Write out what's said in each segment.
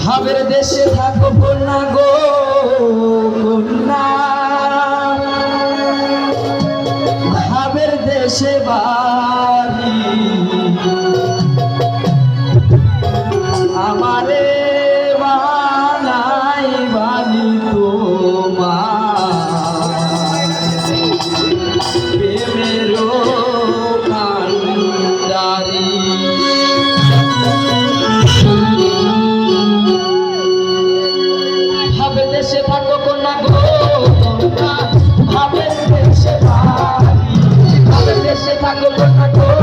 ভাবের দেশে থাকো কন্যা saco, yo.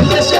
Let's.